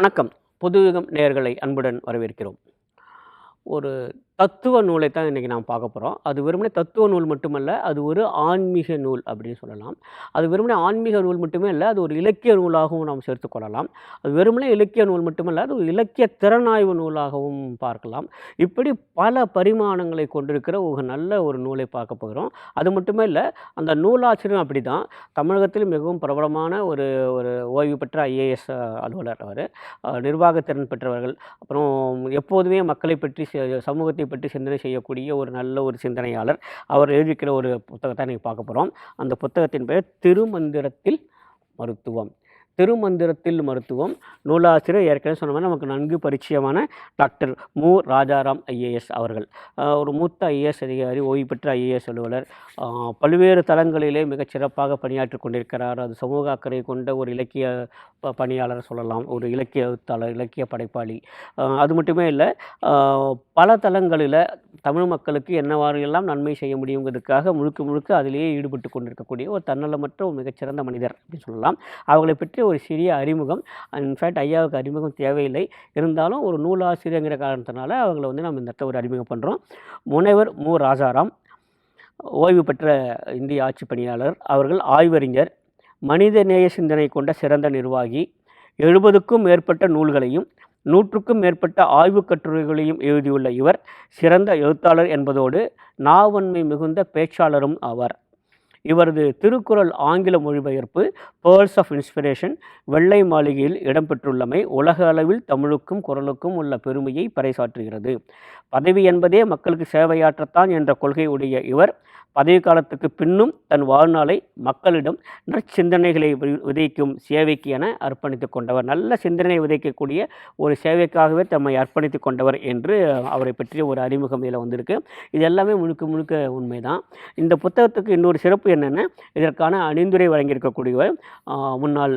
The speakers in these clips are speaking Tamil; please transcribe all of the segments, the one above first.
வணக்கம். புதுயுகம் நேயர்களை அன்புடன் வரவேற்கிறோம். ஒரு தத்துவ நூலை தான் இன்றைக்கி நாம் பார்க்க போகிறோம் அது வெறுமனே தத்துவ நூல் மட்டுமல்ல அது ஒரு ஆன்மீக நூல் அப்படின்னு சொல்லலாம். அது வெறுமனே ஆன்மீக நூல் மட்டுமே இல்லை அது ஒரு இலக்கிய நூலாகவும் நாம் சேர்த்துக்கொள்ளலாம் அது வெறுமனே இலக்கிய நூல் மட்டுமல்ல அது ஒரு இலக்கிய திறனாய்வு நூலாகவும் பார்க்கலாம். இப்படி பல பரிமாணங்களை கொண்டிருக்கிற ஒரு நல்ல ஒரு நூலை பார்க்க போகிறோம். அது மட்டுமே இல்லை அந்த நூலாசிரியரும் அப்படி தான் தமிழகத்தில் மிகவும் பிரபலமான ஒரு ஒரு ஓய்வு பெற்ற ஐஏஎஸ் அலுவலர் அவர். நிர்வாகத்திறன் பெற்றவர்கள். அப்புறம் எப்போதுமே மக்களை பற்றி சமூகத்தை பற்றி சிந்தனை செய்யக்கூடிய ஒரு நல்ல ஒரு சிந்தனையாளர். அவர் எழுதியிருக்கிற ஒரு புத்தகத்தை நீங்கள் பார்க்க போகிறோம் அந்த புத்தகத்தின் பெயர் திருமந்திரத்தில் மருத்துவம். திருமந்திரத்தில் மருத்துவம் நூலாசிரியர் ஏற்கனவே சொன்ன மாதிரி நமக்கு நன்கு பரிச்சயமான டாக்டர் மு. ராஜாராம் ஐஏஎஸ் அவர்கள். ஒரு மூத்த ஐஏஎஸ் அதிகாரி ஓய்வு பெற்ற ஐஏஎஸ் அலுவலர். பல்வேறு தளங்களிலே மிகச் சிறப்பாக பணியாற்றி கொண்டிருக்கிறார். அது சமூக அக்கறை கொண்ட ஒரு இலக்கிய ப- பணியாளர் சொல்லலாம். ஒரு இலக்கிய எழுத்தாளர் இலக்கிய படைப்பாளி. அது மட்டுமே இல்லை பல தளங்களில் தமிழ் மக்களுக்கு என்னவாறு எல்லாம் நன்மை செய்ய முடியுங்கிறதுக்காக முழுக்க முழுக்க அதிலேயே ஈடுபட்டு கொண்டிருக்கக்கூடிய ஒரு தன்னலமற்ற ஒரு மிகச்சிறந்த மனிதர் அப்படின்னு சொல்லலாம். அவர்களை பற்றி ஒரு சிறிய அறிமுகம். இன்ஃபேக்ட் ஐயாவுக்கு அறிமுகம் தேவையில்லை. இருந்தாலும் ஒரு நூலாசிரியங்கிற காரணத்தினால அவங்கள வந்து நம்ம இந்த இடத்துல ஒரு அறிமுகம் பண்ணுறோம் முனைவர் மு. ராஜாராம் ஓய்வு பெற்ற இந்திய ஆட்சி பணியாளர் அவர்கள் ஆய்வறிஞர் மனித நேய சிந்தனை கொண்ட சிறந்த நிர்வாகி எழுபதுக்கும் மேற்பட்ட நூல்களையும் நூற்றுக்கும் மேற்பட்ட ஆய்வுக் கட்டுரைகளையும் எழுதியுள்ள இவர் சிறந்த எழுத்தாளர் என்பதோடு நாவன்மை மிகுந்த பேச்சாளரும் ஆவார். இவரது திருக்குறள் ஆங்கில மொழிபெயர்ப்பு பேர்ல்ஸ் ஆஃப் இன்ஸ்பிரேஷன் வெள்ளை மாளிகையில் இடம்பெற்றுள்ளமை உலக அளவில் தமிழுக்கும் குரலுக்கும் உள்ள பெருமையை பறைசாற்றுகிறது. பதவி என்பதே மக்களுக்கு சேவையாற்றத்தான் என்ற கொள்கையுடைய இவர் பதவி காலத்துக்கு பின்னும் தன் வாழ்நாளை மக்களிடம் நற்சிந்தனைகளை விதைக்கும் சேவைக்கு என அர்ப்பணித்து கொண்டவர். நல்ல சிந்தனை விதைக்கக்கூடிய ஒரு சேவைக்காகவே தம்மை அர்ப்பணித்து கொண்டவர் என்று அவரை பற்றிய ஒரு அறிமுகம் இதில் வந்திருக்கு. இது எல்லாமே முழுக்க முழுக்க உண்மைதான். இந்த புத்தகத்துக்கு இன்னொரு சிறப்பு என்னென்ன? இதற்கான அணிந்துரை வழங்கியிருக்கக்கூடியவர் முன்னாள்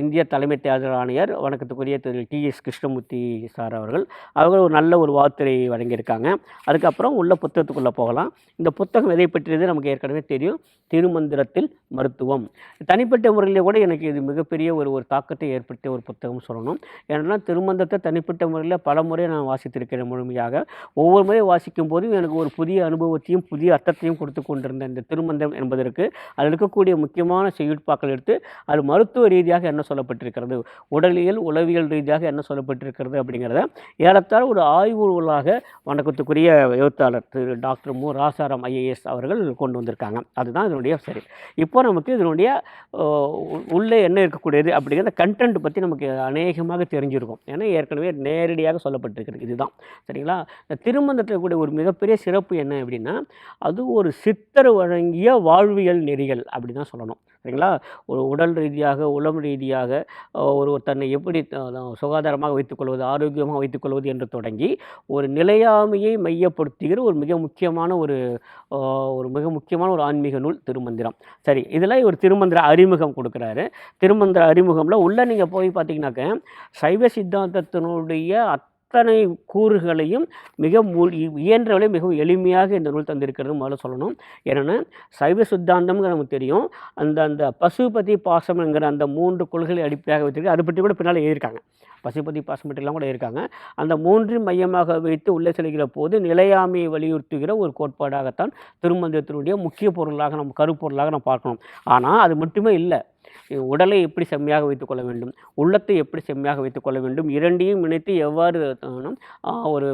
இந்திய தலைமை தேர்தல் ஆணையர் வணக்கத்துக்குரிய திரு. டி. எஸ். கிருஷ்ணமூர்த்தி சார் அவர்கள். அவர்கள் ஒரு நல்ல ஒரு வார்த்தை வழங்கியிருக்காங்க. அதுக்கப்புறம் உள்ள புத்தகத்துக்குள்ளே போகலாம். இந்த புத்தகம் எதை பற்றியது நமக்கு ஏற்கனவே தெரியும். திருமந்திரத்தில் மருத்துவம். தனிப்பட்ட முறையில் கூட எனக்கு இது மிகப்பெரிய ஒரு ஒரு தாக்கத்தை ஏற்படுத்திய ஒரு புத்தகம் சொல்லணும். ஏன்னா திருமந்திரத்தை தனிப்பட்ட முறையில் பல முறை நான் வாசித்திருக்கிறேன் முழுமையாக. ஒவ்வொரு முறை வாசிக்கும் போதும் எனக்கு ஒரு புதிய அனுபவத்தையும் புதிய அர்த்தத்தையும் கொடுத்து கொண்டிருந்த இந்த திருமந்திரம் என்பதற்கு அதில் இருக்கக்கூடிய முக்கியமான செய்யுட்பாக்கள் எடுத்து அது மருத்துவ ரீதியாக என்ன சொல்லப்பட்டிருக்கிறது? உடலியல் உளவியல் ரீதியாக என்ன சொல்லப்பட்டிருக்கிறது அப்படிங்கிறத ஏறத்தாழ ஒரு ஆய்வு நூலாக வணக்கத்துக்குரிய எழுத்தாளர் திரு டாக்டர் மு. ராசாராம் ஐஏஎஸ் அவர்கள் கொண்டு வந்திருக்காங்க. அதுதான் இதனுடைய சரி. இப்போ நமக்கு இதனுடைய உள்ளே என்ன இருக்கக்கூடியது அப்படிங்கிறத கண்டென்ட் பற்றி நமக்கு அநேகமாக தெரிஞ்சிருக்கும். ஏன்னா ஏற்கனவே நேரடியாக சொல்லப்பட்டிருக்கிறது இதுதான். சரிங்களா? இந்த திருமந்தத்தில் கூடிய ஒரு மிகப்பெரிய சிறப்பு என்ன அப்படின்னா அது ஒரு சித்தர் வழங்கிய வாழ்வியல் நெறிகள் அப்படி தான் சொல்லணும். சரிங்களா? ஒரு உடல் ரீதியாக உளம் ரீதியாக ஒரு ஒருவர் தன்னை எப்படி சுகாதாரமாக வைத்துக்கொள்வது ஆரோக்கியமாக வைத்துக்கொள்வது என்று தொடங்கி ஒரு நிலையாமையை மையப்படுத்துகிற ஒரு மிக முக்கியமான ஒரு ஒரு மிக முக்கியமான ஒரு ஆன்மீக நூல் திருமந்திரம். சரி இதில் ஒரு திருமந்திர அறிமுகம் கொடுக்குறாரு. திருமந்திர அறிமுகமில் உள்ளே நீங்கள் போய் பார்த்தீங்கன்னாக்க சைவ சித்தாந்தத்தினுடைய அத்தனை கூறுகளையும் மிக மு இயன்றவரை மிகவும் எளிமையாக இந்த நூல் தந்திருக்கிறது முதல்ல சொல்லணும். ஏன்னா சைவ சித்தாந்தம்ங்கிற நமக்கு தெரியும். அந்த அந்த பசுபதி பாசம்ங்கிற அந்த மூன்று கொள்கைகளை அடிப்படையாக வைத்திருக்கு அதை பற்றி கூட பின்னால் எழுதியிருக்காங்க. பசுபதி பாசம் பற்றிலாம் கூட இருக்காங்க அந்த மூன்றின் மையமாக வைத்து உள்ளே செல்கிற போது நிலையாமையை வலியுறுத்துகிற ஒரு கோட்பாடாகத்தான் திருமந்திரத்தினுடைய முக்கிய பொருளாக நம்ம கருப்பொருளாக நம்ம பார்க்கணும். ஆனால் அது மட்டுமே இல்லை. உடலை எப்படி செம்மையாக வைத்துக்கொள்ள வேண்டும் உள்ளத்தை எப்படி செம்மையாக வைத்துக்கொள்ள வேண்டும் இரண்டையும் இணைத்து எவ்வாறு ஒரு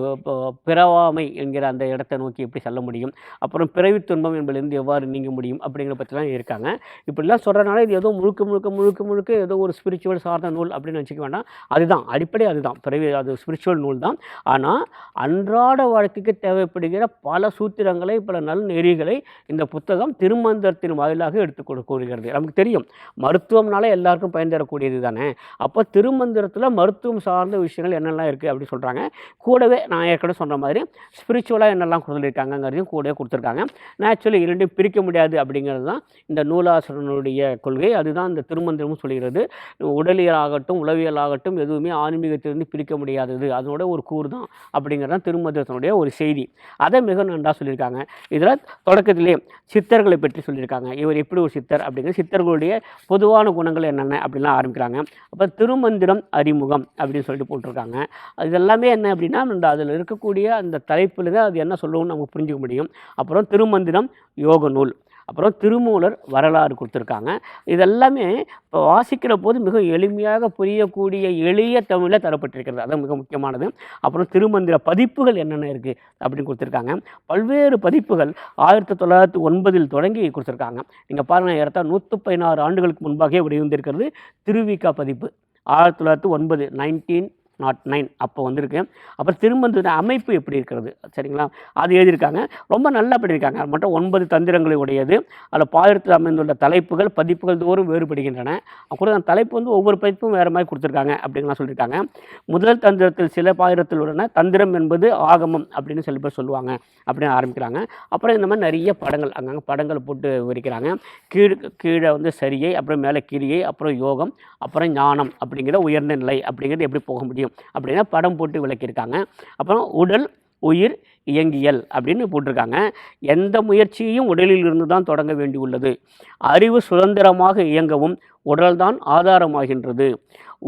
பிறவாமை என்கிற அந்த இடத்தை நோக்கி எப்படி செல்ல முடியும் அப்புறம் பிறவி துன்பம் என்பதிலிருந்து எவ்வாறு நீங்க முடியும் அப்படிங்கிற பற்றிலாம் இருக்காங்க. இப்படிலாம் சொல்கிறனால இது ஏதோ முழுக்க முழுக்க முழுக்க முழுக்க ஏதோ ஒரு ஸ்பிரிச்சுவல் சார்ந்த நூல் அப்படின்னு நினச்சிக்க வேண்டாம். அதுதான் அடிப்படை அதுதான் பிறவி அது ஸ்பிரிச்சுவல் நூல் தான். ஆனால் அன்றாட வாழ்க்கைக்கு தேவைப்படுகிற பல சூத்திரங்களை பல நல் நெறிகளை இந்த புத்தகம் திருமந்திரத்தின் வாயிலாக எடுத்து கொடு கூறுகிறது. நமக்கு தெரியும் மருத்துவம்னால எல்லாருக்கும் பயன் தரக்கூடியது தானே? அப்போ திருமந்திரத்தில் மருத்துவம் சார்ந்த விஷயங்கள் என்னெல்லாம் இருக்குது அப்படின்னு சொல்கிறாங்க கூடவே நான் ஏற்கனவே சொல்கிற மாதிரி ஸ்பிரிச்சுவலாக என்னெல்லாம் கொடுத்துருக்காங்கங்கிறதையும் கூடவே கொடுத்துருக்காங்க. நேச்சுரலி இரண்டையும் பிரிக்க முடியாது அப்படிங்கிறது தான் இந்த நூலாசரனுடைய கொள்கை. அதுதான் இந்த திருமந்திரமும் சொல்கிறது உடலியலாகட்டும் உளவியலாகட்டும் எதுவுமே ஆன்மீகத்திலிருந்து பிரிக்க முடியாதது. அதனோட ஒரு கூறு தான் அப்படிங்கிறது தான் திருமந்திரத்தினுடைய ஒரு செய்தி. அதை மிக நன்றாக சொல்லியிருக்காங்க. இதில் தொடக்கத்திலே சித்தர்களை பற்றி சொல்லியிருக்காங்க. இவர் எப்படி ஒரு சித்தர் அப்படிங்கிற சித்தர்களுடைய பொதுவான குணங்கள் என்னென்ன அப்படின்லாம் ஆரம்பிக்கிறாங்க. அப்போ திருமந்திரம் அறிமுகம் அப்படின்னு சொல்லிட்டு போட்டிருக்காங்க. அது எல்லாமே என்ன அப்படின்னா இந்த அதில் இருக்கக்கூடிய அந்த தலைப்பில் தான் அது என்ன சொல்லணும்னு நமக்கு புரிஞ்சுக்க முடியும். அப்புறம் திருமந்திரம் யோக நூல் அப்புறம் திருமூலர் வரலாறு கொடுத்துருக்காங்க. இதெல்லாமே இப்போ வாசிக்கிற போது மிக எளிமையாக புரியக்கூடிய எளிய தமிழில் தரப்பட்டிருக்கிறது. அது மிக முக்கியமானது. அப்புறம் திருமந்திர பதிப்புகள் என்னென்ன இருக்குது அப்படின்னு கொடுத்துருக்காங்க. பல்வேறு பதிப்புகள் ஆயிரத்தி தொள்ளாயிரத்தி ஒன்பதில் தொடங்கி கொடுத்துருக்காங்க. நீங்கள் பாருங்கள் ஏறத்தா நூற்று பதினாறு ஆண்டுகளுக்கு முன்பாகவே வெளிவந்திருக்கிறது திருவிக்கா பதிப்பு. ஆயிரத்தி தொள்ளாயிரத்தி ஒன்பது நைன்டீன் நாட் நைன் அப்போ வந்திருக்கு. அப்புறம் திரும்ப வந்து அமைப்பு எப்படி இருக்கிறது? சரிங்களா? அது எழுதியிருக்காங்க. ரொம்ப நல்லா பண்ணியிருக்காங்க அது மட்டும் ஒன்பது தந்திரங்களை உடையது. அதில் பாயிரத்தில் அமைந்துள்ள தலைப்புகள் பதிப்புகள் தோறும் வேறுபடுகின்றன. கூட அந்த தலைப்பு வந்து ஒவ்வொரு பதிப்பும் வேறு மாதிரி கொடுத்துருக்காங்க அப்படின்லாம் சொல்லியிருக்காங்க. முதல் தந்திரத்தில் சில பாயிரத்தில் உள்ளன. தந்திரம் என்பது ஆகமம் அப்படின்னு சில பேர் சொல்லுவாங்க அப்படின்னு ஆரம்பிக்கிறாங்க. அப்புறம் இந்த மாதிரி நிறைய படங்கள் அங்கங்கே படங்கள் போட்டு விரிக்கிறாங்க. கீழ் கீழே வந்து சரியை அப்புறம் மேலே கிரியை அப்புறம் யோகம் அப்புறம் ஞானம் அப்படிங்கிற உயர்ந்த நிலை அப்படிங்கிறது எப்படி போக முடியும்? அப்படின்னா படம் போட்டு விளக்கியிருக்காங்க. அப்புறம் உடல் உயிர் இயங்கியல் அப்படின்னு போட்டிருக்காங்க. எந்த முயற்சியையும் உடலில் இருந்து தான் தொடங்க வேண்டியுள்ளது அறிவு சுதந்திரமாக இயங்கவும் உடல்தான் ஆதாரமாகின்றது.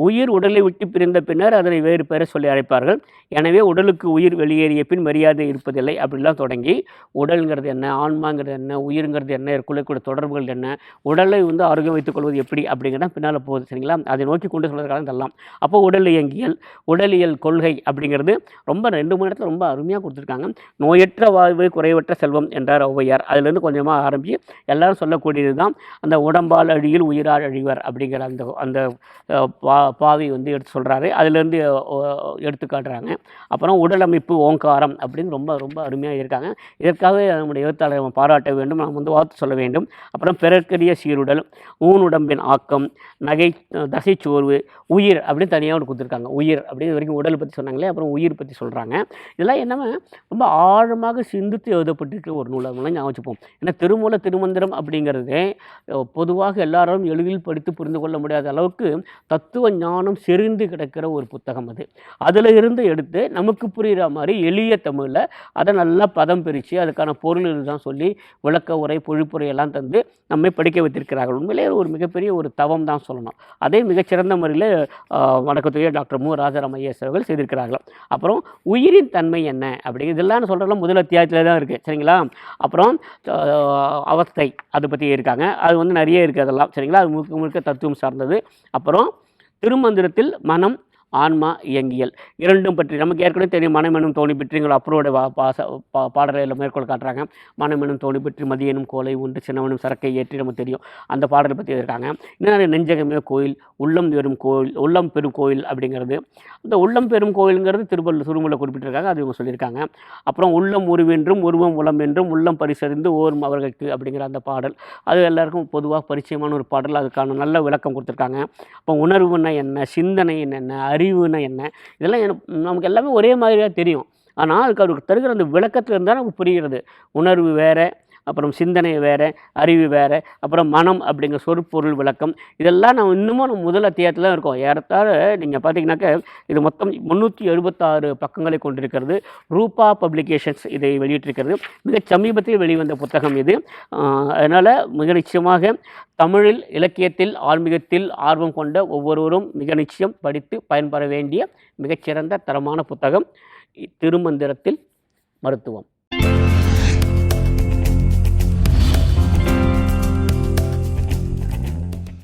உயிர் உடலை விட்டு பிரிந்த பின்னர் அதனை வேறு பெற சொல்லி அழைப்பார்கள். எனவே உடலுக்கு உயிர் வெளியேறிய பின் மரியாதை இருப்பதில்லை அப்படிலாம் தொடங்கி உடல்ங்கிறது என்ன ஆன்மாங்கிறது என்ன உயிருங்கிறது என்ன இருக்கக்கூடிய தொடர்புகள் என்ன உடலை வந்து ஆரோக்கியம் வைத்துக் கொள்வது எப்படி அப்படிங்கிறத பின்னால் போகுது சரிங்களா? அதை நோக்கி கொண்டு சொல்வதற்காக இதெல்லாம். அப்போ உடல் இயங்கியல் உடலியல் கொள்கை அப்படிங்கிறது ரொம்ப ரெண்டு மணி நேரத்தில் ரொம்ப அருமையாக கொடுத்துருக்காங்க. நோயற்ற வாழ்வு குறைவற்ற செல்வம் என்றார் ஔவையார். அதுலேருந்து கொஞ்சமாக ஆரம்பித்து எல்லாரும் சொல்லக்கூடியது தான் அந்த உடம்பால் அழியில் உயிரால் அழிவர் அப்படிங்கிற அந்த அந்த பா பாவி வந்து எடுத்து சொல்கிறாரு அதுலேருந்து எடுத்து காட்டுறாங்க. அப்புறம் உடல் அமைப்பு ஓங்காரம் அப்படின்னு ரொம்ப ரொம்ப அருமையாக இருக்காங்க. இதற்காகவே நம்முடைய எழுத்தாளர் பாராட்ட வேண்டும். நாம் வந்து வாழ்த்து சொல்ல வேண்டும். அப்புறம் பிறர்க்கரிய சீருடல் ஊனுடம்பின் ஆக்கம் நகை தசைச்சோர்வு உயிர் அப்படின்னு தனியாக ஒன்று கொடுத்துருக்காங்க. உயிர் அப்படின்னு இது வரைக்கும் உடல் பற்றி சொன்னாங்களே அப்புறம் உயிர் பற்றி சொல்கிறாங்க இதெல்லாம் என்னன்னா ரொம்ப ஆழமாக சிந்தித்து எழுதப்பட்டிருக்கிற ஒரு நூல் ஞாபகம் வச்சுப்போம். ஏன்னா திருமூல திருமந்திரம் அப்படிங்கிறது பொதுவாக எல்லாரும் எளிதில் படித்து புரிந்து கொள்ள முடியாத அளவுக்கு தத்துவ ஞானம் செறிந்து கிடக்கிற ஒரு புத்தகம் அது. அதில் இருந்து எடுத்து நமக்கு புரிகிற மாதிரி எளிய தமிழில் அதை நல்லா பதம் பிரித்து அதுக்கான பொருள் இதுதான் சொல்லி விளக்க உரை பொழிப்புரை எல்லாம் தந்து நம்மை படிக்க வைத்திருக்கிறார்கள். உண்மையிலே ஒரு மிகப்பெரிய ஒரு தவம் தான் சொல்லணும். அதே மிகச்சிறந்த முறையில் வணக்கத்துடைய டாக்டர் மு. ராஜாராம் ஐஎஸ் அவர்கள் செய்திருக்கிறார்கள். அப்புறம் உயிரின் தன்மை என்ன அப்படிங்கிறது இதெல்லாம் சொல்கிறதெல்லாம் முதல் அத்தியாயத்தில் தான் இருக்குது சரிங்களா? அப்புறம் அவஸ்தை அதை பற்றி இருக்காங்க. அது வந்து நிறைய இருக்குது அதெல்லாம். சரிங்களா? அது முழுக்க முழுக்க தத்துவம் சார்ந்தது. அப்புறம் திருமந்திரத்தில் மனம் ஆன்மா இயங்கியல். இரண்டும் பற்றி நமக்கு ஏற்கனவே தெரியும். மனமெனும் தோணி பற்றிங்கிற அப்புறோட பாச பா பாடலில் மேற்கோள் காட்டுறாங்க. மனமெனும் தோணி பெற்று மதியனும் கோலை உண்டு சின்னவனும் சரக்கை ஏற்றி நமக்கு தெரியும். அந்த பாடலை பற்றி இருக்காங்க இன்னும் நெஞ்சகமே கோயில் உள்ளம் பெரும் கோயில் உள்ளம் பெரும் கோயில் அப்படிங்கிறது. இந்த உள்ளம் பெரும் கோயிலுங்கிறது திருவள்ளு சுருமலை குறிப்பிட்டிருக்காங்க. அது இவங்க சொல்லியிருக்காங்க. அப்புறம் உள்ளம் உருவென்றும் உருவம் உளம் என்றும் உள்ளம் பரிசறிந்து ஓரும் அவர்களுக்கு அப்படிங்கிற அந்த பாடல். அது எல்லாருக்கும் பொதுவாக பரிச்சயமான ஒரு பாடல். அதுக்கான நல்ல விளக்கம் கொடுத்துருக்காங்க. அப்போ உணர்வுன்னா என்ன? சிந்தனை என்ன? அறிவுனா என்ன? இதெல்லாம் எனக்கு நமக்கு எல்லாமே ஒரே மாதிரியாக தெரியும். ஆனால் அதுக்கு அவருக்கு தருகிற அந்த விளக்கத்தில் இருந்தால் நமக்கு புரிகிறது. உணர்வு வேறு அப்புறம் சிந்தனை வேறு அறிவு வேறு அப்புறம் மனம் அப்படிங்கிற சொற்பொருள் விளக்கம். இதெல்லாம் நம்ம இன்னமும் நம்ம முதல் அத்தியாயத்தில் தான் இருக்கோம். ஏறத்தாழ நீங்கள் பார்த்தீங்கன்னாக்க இது மொத்தம் முந்நூற்றி எழுபத்தாறு பக்கங்களை கொண்டிருக்கிறது. ரூபா பப்ளிகேஷன்ஸ் இதை வெளியிட்டிருக்கிறது. மிக சமீபத்தில் வெளிவந்த புத்தகம் இது. அதனால் மிக நிச்சயமாக தமிழில் இலக்கியத்தில் ஆன்மீகத்தில் ஆர்வம் கொண்ட ஒவ்வொருவரும் மிக நிச்சயம் படித்து பயன்பெற வேண்டிய மிகச்சிறந்த தரமான புத்தகம். திருமந்திரத்தில் மருத்துவம்.